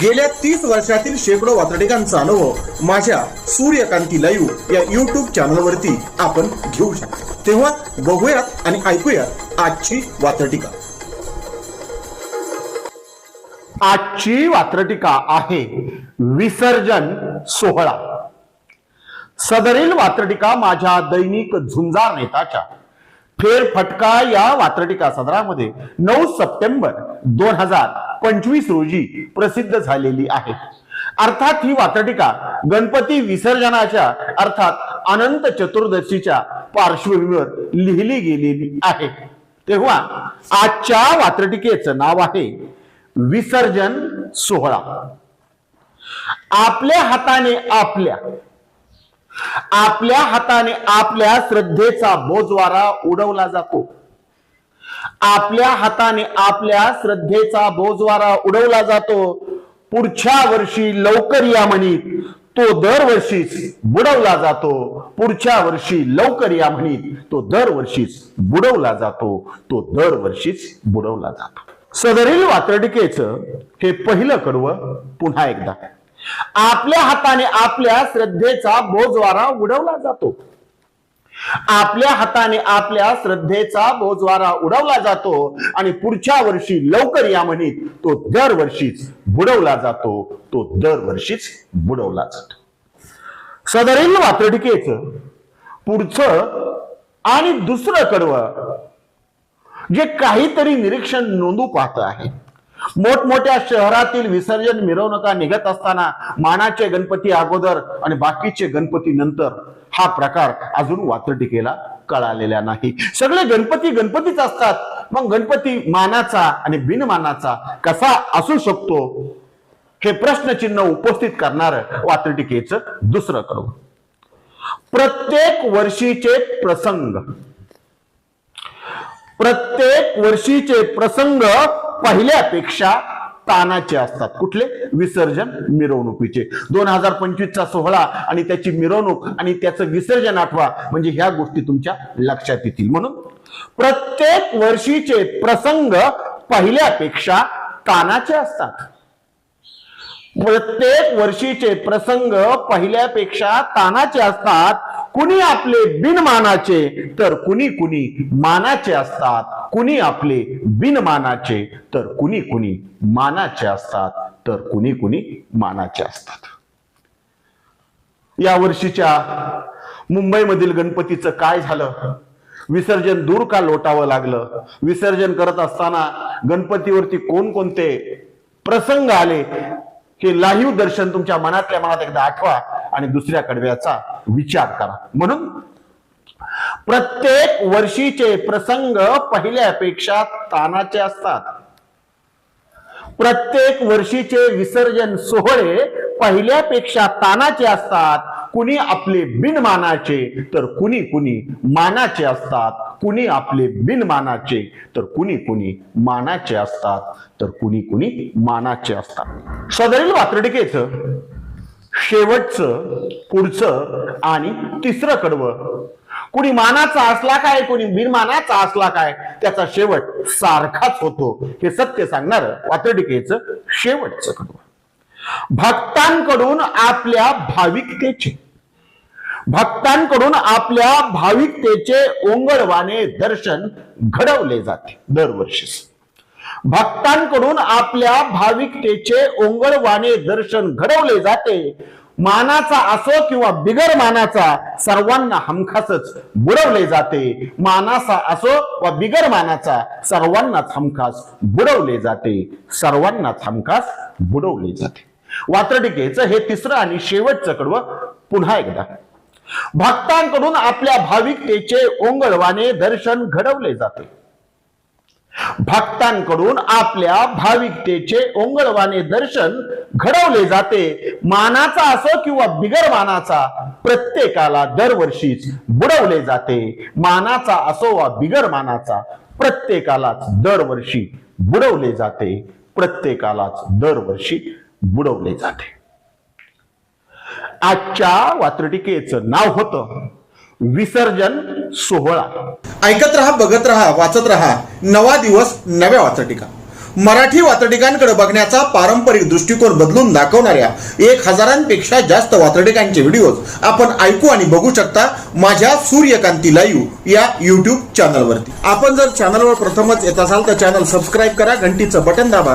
गेल्या तीस वर्षातील शेकडो वातडिकांचा अनुभव माझ्या सूर्यकांती लाईव्ह या युट्यूब चॅनलवरती आपण घेऊ शकतो. तेव्हा बघूयात आणि ऐकूयात आजची वातडिका आजची वात्रटिका आहे विसर्जन सोहळा. सदरील वात्रटिका माझ्या दैनिक झुंजार नेताच्या. फेरफटका या वात्रटिका सदरामध्ये नऊ सप्टेंबर दोन हजार पंचवीस रोजी प्रसिद्ध झालेली आहे. अर्थात ही वात्रटिका गणपती विसर्जनाच्या अर्थात अनंत चतुर्दशीच्या पार्श्वभूमीवर लिहिली गेलेली आहे. तेव्हा आजच्या वात्रटिकेचं नाव आहे विसर्जन सोहळा. आपल्या हाताने आपल्या आपल्या हाताने आपल्या श्रद्धेचा बोजवारा उडवला जातो. आपल्या हाताने आपल्या श्रद्धेचा बोजवारा उडवला जातो. पुढच्या वर्षी लवकर या म्हणीत. तो दरवर्षीच बुडवला जातो. पुढच्या वर्षी लवकर या म्हणीत. तो दरवर्षीच बुडवला जातो. तो दरवर्षीच बुडवला जातो. सदरील वात्रटिकेचं हे पहिलं कडवं पुन्हा एकदा. आपल्या हाताने आपल्या श्रद्धेचा बोजवारा उडवला जातो. आपल्या हाताने आपल्या श्रद्धेचा बोजवारा उडवला जातो आणि पुढच्या वर्षी लवकर या म्हणीत तो दरवर्षीच बुडवला जातो. तो दरवर्षीच बुडवला जातो. सदरील वात्रटिकेचं पुढचं आणि दुसरं कडवं जे काहीतरी निरीक्षण नोंदू पाहत आहे. मोठमोठ्या शहरातील विसर्जन मिरवणुका निघत असताना मानाचे गणपती अगोदर आणि बाकीचे गणपती नंतर हा प्रकार अजून वात्रटिकेला कळालेला नाही. सगळे गणपती गणपतीच असतात. मग गणपती मानाचा आणि बिनमानाचा कसा असू शकतो? हे प्रश्नचिन्ह उपस्थित करणार वात्रटिकेचं दुसरं कडवं प्रत्येक वर्षीचे प्रसंग. प्रत्येक वर्षीचे प्रसंग पहिल्यापेक्षा तानाचे असतात. कुठले? विसर्जन मिरवणुकीचे. दोन हजार पंचवीसचा सोहळा आणि त्याची मिरवणूक आणि त्याचं विसर्जन आठवा म्हणजे ह्या गोष्टी तुमच्या लक्षात येतील. म्हणून प्रत्येक वर्षीचे प्रसंग पहिल्यापेक्षा तानाचे असतात. प्रत्येक वर्षीचे प्रसंग पहिल्यापेक्षा तानाचे असतात. कुणी आपले बिनमानाचे तर कुणी कुणी मानाचे असतात. कुणी आपले बिनमानाचे तर कुणी कुणी मानाचे असतात. तर कुणी कुणी मानाचे असतात. या वर्षीच्या मुंबईमधील गणपतीचं काय झालं? विसर्जन दूर का लोटावं लागलं? विसर्जन करत असताना गणपतीवरती कोणकोणते प्रसंग आले? हे लाईव्ह दर्शन तुमच्या मनातल्या मनात एकदा आठवा. आणि दुसऱ्या कडव्याचा विचार करा. म्हणून प्रत्येक वर्षीचे प्रसंग पहिल्यापेक्षा तानाचे असतात. प्रत्येक वर्षीचे विसर्जन सोहळे पहिल्यापेक्षा तानाचे असतात. कुणी आपले बिनमानाचे तर कुणी कुणी मानाचे असतात. कुणी आपले बिनमानाचे तर कुणी कुणी मानाचे असतात. तर कुणी कुणी मानाचे असतात. सदरील वात्रटिकेचं शेवटचं पुढचं आणि तिसरं कडवं. कुणी मानाचा असला काय कुणी बिनमानाचा असला काय त्याचा शेवट सारखाच होतो. हे सत्य सांगणार वात्रटिकेचं शेवटचं कडवं. भक्तांकडून आपल्या भाविकतेचे भक्तांकडून आपल्या भाविकतेचे ओंगळवाने दर्शन घडवले जाते दरवर्षी. भक्तांकडून आपल्या भाविकतेचे ओंगळवाने दर्शन घडवले जाते. मानाचा असो किंवा बिगर मानाचा सर्वांना हमखासच बुडवले जाते. मानाचा असो वा बिगर मानाचा सर्वांनाच हमखास बुडवले जाते. सर्वांनाच हमखास बुडवले जाते. वात्रटिकेचं हे तिसरं आणि शेवटचं कडवं पुन्हा एकदा. भक्तांकडून आपल्या भाविकतेचे ओंगळवाने दर्शन घडवले जाते. भक्तांकडून आपल्या भाविकतेचे ओंगळवाने दर्शन घडवले जाते. मानाचा असो किंवा बिगर मानाचा प्रत्येकाला दरवर्षीच बुडवले जाते. मानाचा असो वा बिगर मानाचा प्रत्येकालाच दरवर्षी बुडवले जाते. प्रत्येकालाच दरवर्षी बुडवले जाते. आजच्या वात्रटिकेचं नाव होतं विसर्जन सोहळा. ऐकत रहा बघत रहा वाचत रहा. नवा दिवस नव्या वाचटिका. मराठी वाचटिकांकडे बघण्याचा पारंपरिक दृष्टिकोन बदलून दाखवणाऱ्या एक हजारांपेक्षा जास्त वाचटिकांचे व्हिडिओज आपण ऐकू आणि बघू शकता माझ्या सूर्यकांती लाईव्ह या युट्यूब चॅनलवरती आपण जर चॅनलवर प्रथमच येत असाल तर चॅनल सबस्क्राईब करा घंटीचं बटन दाबा